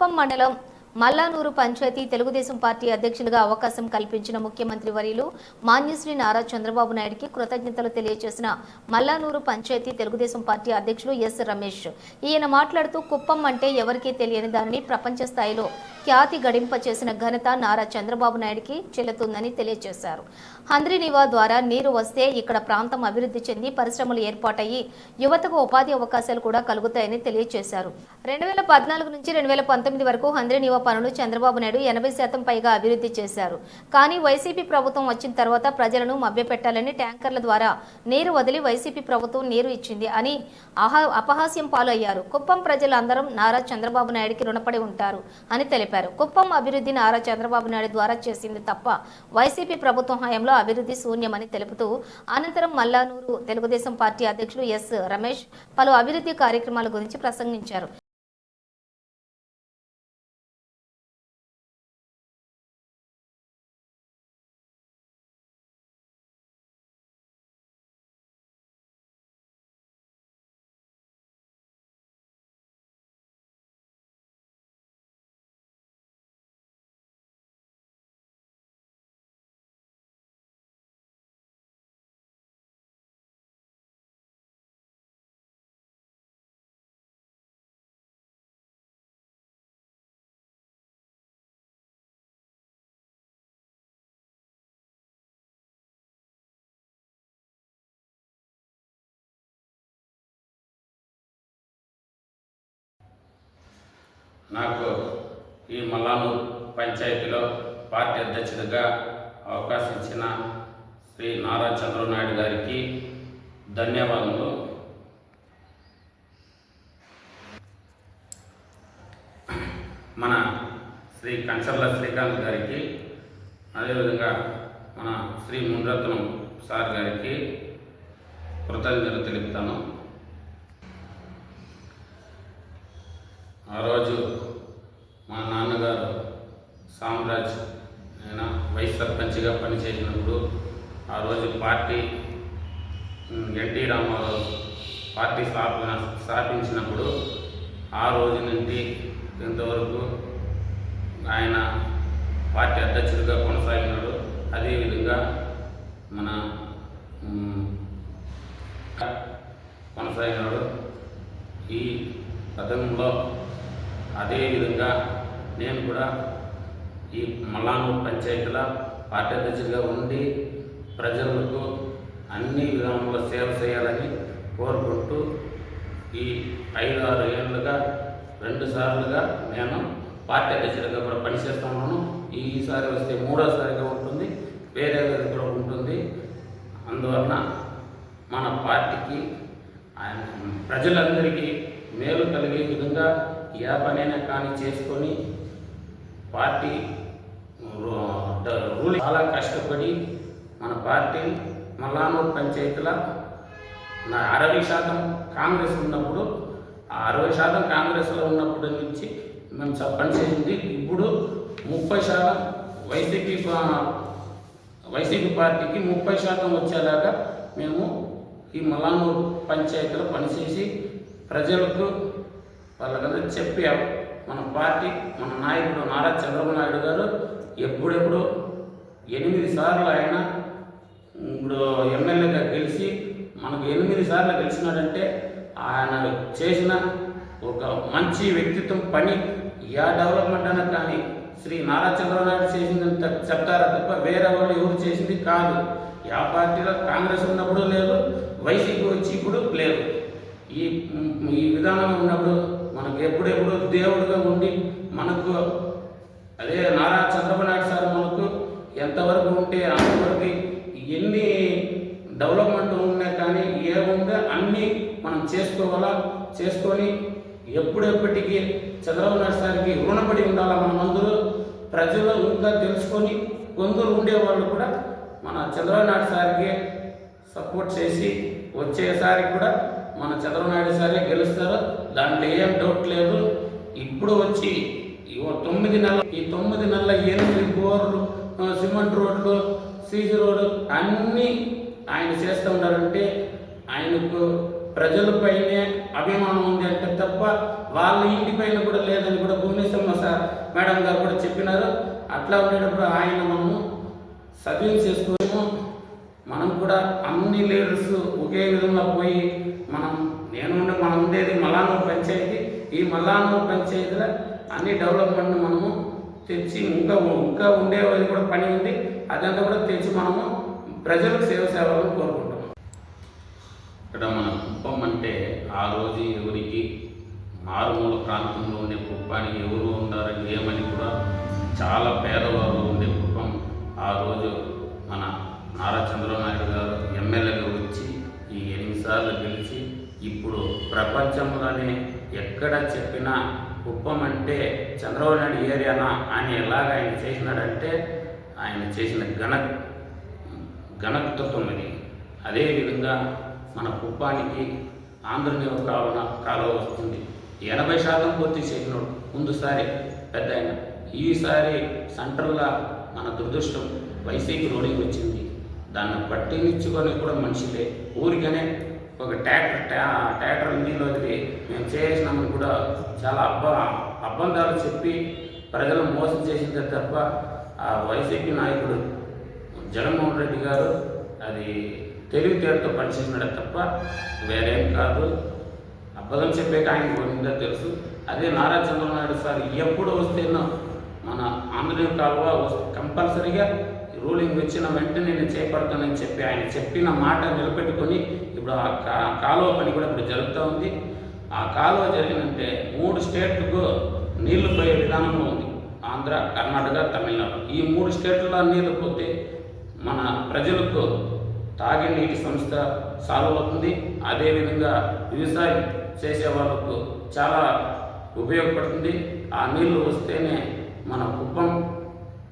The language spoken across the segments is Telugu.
కుప్పం మండలం మల్లానూరు పంచాయతీ తెలుగుదేశం పార్టీ అధ్యక్షులుగా అవకాశం కల్పించిన ముఖ్యమంత్రి వర్యులు మాన్యశ్రీ నారా చంద్రబాబు నాయుడికి కృతజ్ఞతలు తెలియజేసిన మల్లానూరు పంచాయతీ తెలుగుదేశం పార్టీ అధ్యక్షులు ఎస్ రమేష్. ఈయన మాట్లాడుతూ కుప్పం అంటే ఎవరికీ తెలియని దానిని ప్రపంచ స్థాయిలో ఖ్యాతి గడింప చేసిన ఘనత నారా చంద్రబాబు నాయుడికి చెల్లుతుందని తెలియజేశారు. హంద్రీనివా ద్వారా నీరు వస్తే ఇక్కడ ప్రాంతం అభివృద్ధి చెంది పరిశ్రమలు ఏర్పాటయ్యి యువతకు ఉపాధి అవకాశాలు కూడా కలుగుతాయని తెలియజేశారు. రెండు వేల పద్నాలుగు నుంచి రెండు వేల పంతొమ్మిది వరకు హంద్రీనివా పనులు చంద్రబాబు నాయుడు ఎనభై శాతం పైగా అభివృద్ధి చేశారు. కానీ వైసీపీ ప్రభుత్వం వచ్చిన తర్వాత ప్రజలను మభ్యపెట్టాలని ట్యాంకర్ల ద్వారా నీరు వదిలి వైసీపీ ప్రభుత్వం నీరు ఇచ్చింది అని అహా అపహాస్యం పాలయ్యారు. కుప్పం ప్రజలందరం నారా చంద్రబాబు నాయుడికి రుణపడి ఉంటారు అని తెలిపారు. కుప్పం అభివృద్ధి నారా చంద్రబాబు నాయుడు ద్వారా చేసింది తప్ప వైసీపీ ప్రభుత్వం హయాంలో అభివృద్ధి శూన్యమని తెలుపుతూ అనంతరం మల్లానూరు తెలుగుదేశం పార్టీ అధ్యక్షులు ఎస్ రమేష్ పలు అభివృద్ధి కార్యక్రమాల గురించి ప్రసంగించారు. నాకు ఈ మల్లానూరు పంచాయతీలో పార్టీ అధ్యక్షుడిగా అవకాశం ఇచ్చిన శ్రీ నారా చంద్రనాయుడు నాయుడు గారికి ధన్యవాదములు. మన శ్రీ కంచర్ల శ్రీకాంత్ గారికి అదేవిధంగా మన శ్రీ మునరత్నం సార్ గారికి కృతజ్ఞతలు తెలుపుతాను. ఆ రోజు మా నాన్నగారు సామ్రాజ్ ఆయన వైస్ సర్పంచ్గా పనిచేసినప్పుడు ఆ రోజు పార్టీ ఎన్టీ రామారావు పార్టీ స్థాపన స్థాపించినప్పుడు ఆ రోజు నుండి ఇంతవరకు ఆయన పార్టీ అధ్యక్షుడిగా కొనసాగినాడు. అదేవిధంగా మన కొనసాగినాడు. ఈ పథకంలో అదేవిధంగా నేను కూడా ఈ మల్లానూరు పంచాయతీల పార్టీ అధ్యక్షుడిగా ఉండి ప్రజలకు అన్ని విధానంలో సేవ చేయాలని కోరుకుంటూ ఈ ఐదు ఆరు ఏళ్ళుగా రెండు సార్లుగా నేను పార్టీ అధ్యక్షుడిగా కూడా పనిచేస్తున్నాను ఈసారి వస్తే మూడోసారిగా ఉంటుంది వేరే కూడా ఉంటుంది. అందువలన మన పార్టీకి ప్రజలందరికీ మేలు కలిగే విధంగా ఏ పనైనా కానీ చేసుకొని పార్టీ రూల్ చాలా కష్టపడి మన పార్టీ మల్లానూరు పంచాయతీలో నా అరవై శాతం కాంగ్రెస్ ఉన్నప్పుడు ఆ అరవై శాతం కాంగ్రెస్లో ఉన్నప్పటి నుంచి మేము పనిచేసింది ఇప్పుడు ముప్పై శాతం వైసీపీ వైసీపీ పార్టీకి ముప్పై శాతం వచ్చేలాగా మేము ఈ మలానూరు పంచాయతీలో పనిచేసి ప్రజలకు వాళ్ళకందరూ చెప్పాం మన పార్టీ మన నాయకుడు నారా చంద్రబాబు నాయుడు గారు ఎప్పుడెప్పుడు ఎనిమిది సార్లు ఆయన ఇప్పుడు ఎమ్మెల్యేగా గెలిచి మనకు ఎనిమిది సార్లు గెలిచినాడంటే ఆయన చేసిన ఒక మంచి వ్యక్తిత్వం పని యా డెవలప్మెంట్ అన్న కానీ శ్రీ నారా చంద్రబాబు నాయుడు చేసిందని చెప్తారా తప్ప వేరే వాళ్ళు ఎవరు చేసింది కాదు. యా పార్టీలో కాంగ్రెస్ ఉన్నప్పుడు లేదు వైసీపీ వచ్చి ఇప్పుడు ఈ ఈ విధానం ఉన్నప్పుడు మనకు ఎప్పుడెప్పుడు దేవుడిగా ఉండి మనకు అదే నారా చంద్రబాబు నాయుడు సార్ మనకు ఎంతవరకు ఉంటే అంతవరకు ఎన్ని డెవలప్మెంట్ ఉన్నాయి కానీ ఏముందో అన్నీ మనం చేసుకోవాలా? చేసుకొని ఎప్పుడెప్పటికీ చంద్రబాబు నాయుడు సార్కి రుణపడి ఉండాలా మనం అందరూ? ప్రజలు ఇంకా తెలుసుకొని కొందరు ఉండేవాళ్ళు కూడా మన చంద్రబాబు నాయుడు సార్కి సపోర్ట్ చేసి వచ్చేసారి కూడా మన చంద్రబాబు సరే సారే గెలుస్తారు దాంట్లో ఏం డౌట్ లేదు. ఇప్పుడు వచ్చి ఓ తొమ్మిది నెలల ఈ తొమ్మిది నెలల ఎనిమిది బోర్లు సిమెంట్ రోడ్లు సీసీ రోడ్లు అన్నీ ఆయన చేస్తూ ఉన్నారంటే ఆయనకు ప్రజలపైనే అభిమానం ఉంది అంటే తప్ప వాళ్ళ ఇంటి పైన కూడా లేదని కూడా భువనేశ్వరమ్మ సార్ మేడం గారు కూడా చెప్పినారు. అట్లా ఉండేటప్పుడు ఆయన మనము సద్వినియోగం చేసుకోలేము. మనం కూడా అన్ని లీడర్స్ ఒకే విధంగా పోయి మనం నేను ఉండే మనం ఉండేది మలానూరు పంచాయతీ. ఈ మల్లానూరు పంచాయతీలో అన్ని డెవలప్మెంట్ మనము తెచ్చి ఇంకా ఇంకా ఉండేది కూడా పని ఉంది. అదంతా కూడా తెచ్చి మనము ప్రజలకు సేవ సేవలను కోరుకుంటాం. ఇక్కడ మన కుప్పం అంటే ఆ రోజు ఎవరికి మారుమూల ప్రాంతంలో ఉండే కుప్పానికి ఎవరు ఉన్నారని ఏమని కూడా చాలా పేదవారు అని ఎక్కడ చెప్పినా కుప్పం అంటే చంద్రబాబు నాయుడు ఏరియానా అని ఎలాగ ఆయన చేసినాడంటే ఆయన చేసిన ఘన ఘనతత్వం అది అదేవిధంగా మన కుప్పానికి ఆంధ్రనీరు కావన కాలువ వస్తుంది. ఎనభై శాతం పూర్తి చేసినాడు. ముందుసారి పెద్ద ఆయన. ఈసారి సెంట్రల్గా మన దురదృష్టం వైసీపీ రోడింగ్ వచ్చింది. దాన్ని పట్టినిచ్చుకొని కూడా మనిషిలే. ఊరికనే ఒక ట్రాక్టర్ ట్రా- ట్రాక్టర్ ఇండిలో వదిలి మేము చేసినామని కూడా చాలా అబ్బ అబ్బందాలు చెప్పి ప్రజలు మోసం చేసిందే తప్ప ఆ వైసీపీ నాయకుడు జగన్మోహన్ రెడ్డి గారు అది తెలివితేటతో పనిచేసినాడే తప్ప వేరేం కాదు. అబద్ధం చెప్పాక ఆయనకు పోయిందో తెలుసు. అదే నారా చంద్రబాబు నాయుడు సార్ ఎప్పుడు వస్తేనో మన ఆంధ్రప్రదేశ్ కాలువ వస్తే కంపల్సరీగా రూలింగ్ వచ్చిన వెంటనే నేను చేపడతానని చెప్పి ఆయన చెప్పిన మాట నిలబెట్టుకొని ఇప్పుడు ఆ కా- కాలువ పని కూడా ఇప్పుడు జరుగుతూ ఉంది. ఆ కాలువ జరిగినంటే మూడు స్టేట్లకు నీళ్ళు పోయే విధానంలో ఉంది. ఆంధ్ర కర్ణాటక తమిళనాడు. ఈ మూడు స్టేట్లలో నీళ్ళు పోతే మన ప్రజలకు తాగే నీటి సంస్థ సాల్వ్ అవుతుంది. అదేవిధంగా వ్యవసాయం చేసే వాళ్ళకు చాలా ఉపయోగపడుతుంది. ఆ నీళ్ళు వస్తేనే మన కుప్పం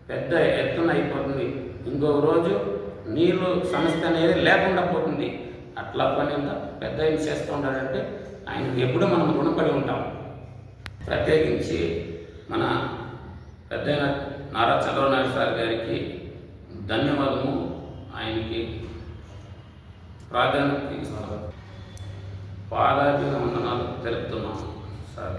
పెద్ద ఎత్తున అయిపోతుంది. ఇంకో రోజు నీళ్ళు సమస్య అనేది లేకుండా పోతుంది. అట్లా పని ఉందా పెద్ద ఏం చేస్తూ ఉంటాడంటే ఆయనకు ఎప్పుడూ మనం రుణపడి ఉంటాం. ప్రత్యేకించి మన పెద్దయిన నారా చంద్రబాబు సార్ గారికి ధన్యవాదము. ఆయనకి ప్రాధాన్యత ఇస్తున్నాను పాదాభివందనాలు తెలుపుతున్నాం సార్